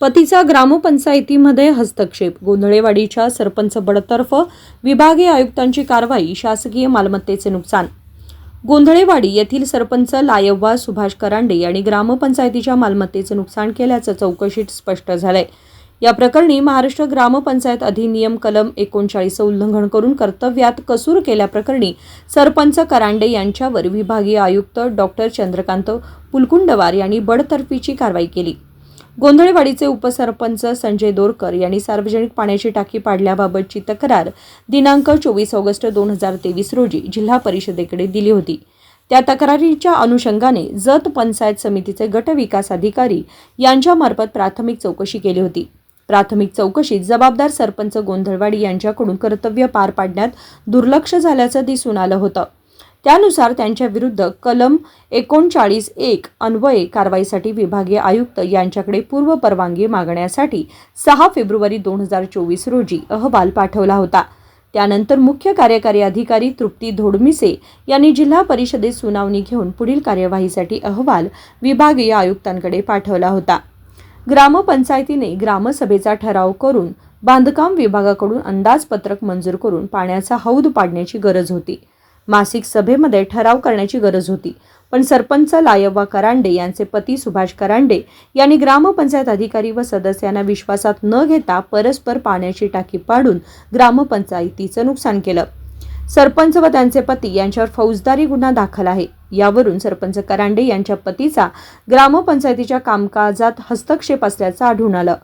पतीचा ग्रामपंचायतीमध्ये हस्तक्षेप. गोंधळेवाडीच्या सरपंच बडतर्फ विभागीय आयुक्तांची कारवाई शासकीय मालमत्तेचे नुकसान. गोंधळेवाडी येथील सरपंच लायव्वा सुभाष करांडे यांनी ग्रामपंचायतीच्या मालमत्तेचे नुकसान केल्याचं चौकशीत स्पष्ट झालंय. या प्रकरणी महाराष्ट्र ग्रामपंचायत अधिनियम कलम एकोणचाळीसचं उल्लंघन करून कर्तव्यात कसूर केल्याप्रकरणी सरपंच करांडे यांच्यावर विभागीय आयुक्त डॉक्टर चंद्रकांत पुलकुंडवार यांनी बडतर्फीची कारवाई केली. गोंधळेवाडीचे उपसरपंच संजय दोरकर यांनी सार्वजनिक पाण्याची टाकी पाडल्याबाबतची तक्रार दिनांक चोवीस ऑगस्ट दोन हजार तेवीस रोजी जिल्हा परिषदेकडे दिली होती. त्या तक्रारीच्या अनुषंगाने जत पंचायत समितीचे गट विकास अधिकारी यांच्यामार्फत प्राथमिक चौकशी केली होती. प्राथमिक चौकशीत जबाबदार सरपंच गोंधळवाडी यांच्याकडून कर्तव्य पार पाडण्यात दुर्लक्ष झाल्याचं दिसून आलं होतं. त्यानुसार त्यांच्या विरुद्ध कलम एकोणचाळीस एक अन्वये कारवाईसाठी विभागीय आयुक्त यांच्याकडे पूर्व परवानगी मागण्यासाठी सहा फेब्रुवारी दोन हजार चोवीस रोजी अहवाल पाठवला होता. त्यानंतर मुख्य कार्यकारी अधिकारी तृप्ती धोडमिसे यांनी जिल्हा परिषदेत सुनावणी घेऊन पुढील कार्यवाहीसाठी अहवाल विभागीय आयुक्तांकडे पाठवला होता. ग्रामपंचायतीने ग्रामसभेचा ठराव करून बांधकाम विभागाकडून अंदाजपत्रक मंजूर करून पाण्याचा हौद पाडण्याची गरज होती. मासिक सभेमध्ये ठराव करण्याची गरज होती. पण सरपंच लायव्वा करांडे यांचे पती सुभाष करांडे यांनी ग्रामपंचायत अधिकारी व सदस्यांना विश्वासात न घेता परस्पर पाण्याची टाकी पाडून ग्रामपंचायतीचं नुकसान केलं. सरपंच व त्यांचे पती यांच्यावर फौजदारी गुन्हा दाखल आहे. यावरून सरपंच करांडे यांच्या पतीचा ग्रामपंचायतीच्या कामकाजात हस्तक्षेप असल्याचं आढळून आलं.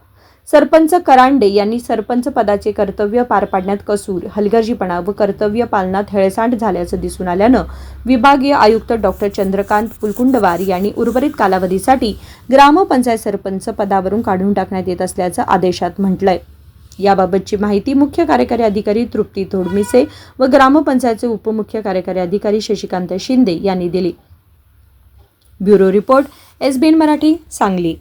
सरपंच करांडे यांनी सरपंच पदाचे कर्तव्य पार पाडण्यात कसूर हलगर्जीपणा व कर्तव्य पालनात हेळसांड झाल्याचं दिसून आल्यानं विभागीय आयुक्त डॉक्टर चंद्रकांत पुलकुंडवार यांनी उर्वरित कालावधीसाठी ग्रामपंचायत सरपंच पदावरून काढून टाकण्यात येत असल्याचं आदेशात म्हटलंय. याबाबतची माहिती मुख्य कार्यकारी अधिकारी तृप्ती धोडमिसे व ग्रामपंचायतचे उपमुख्य कार्यकारी अधिकारी शशिकांत शिंदे यांनी दिली. Bureau report S Marathi Sangli.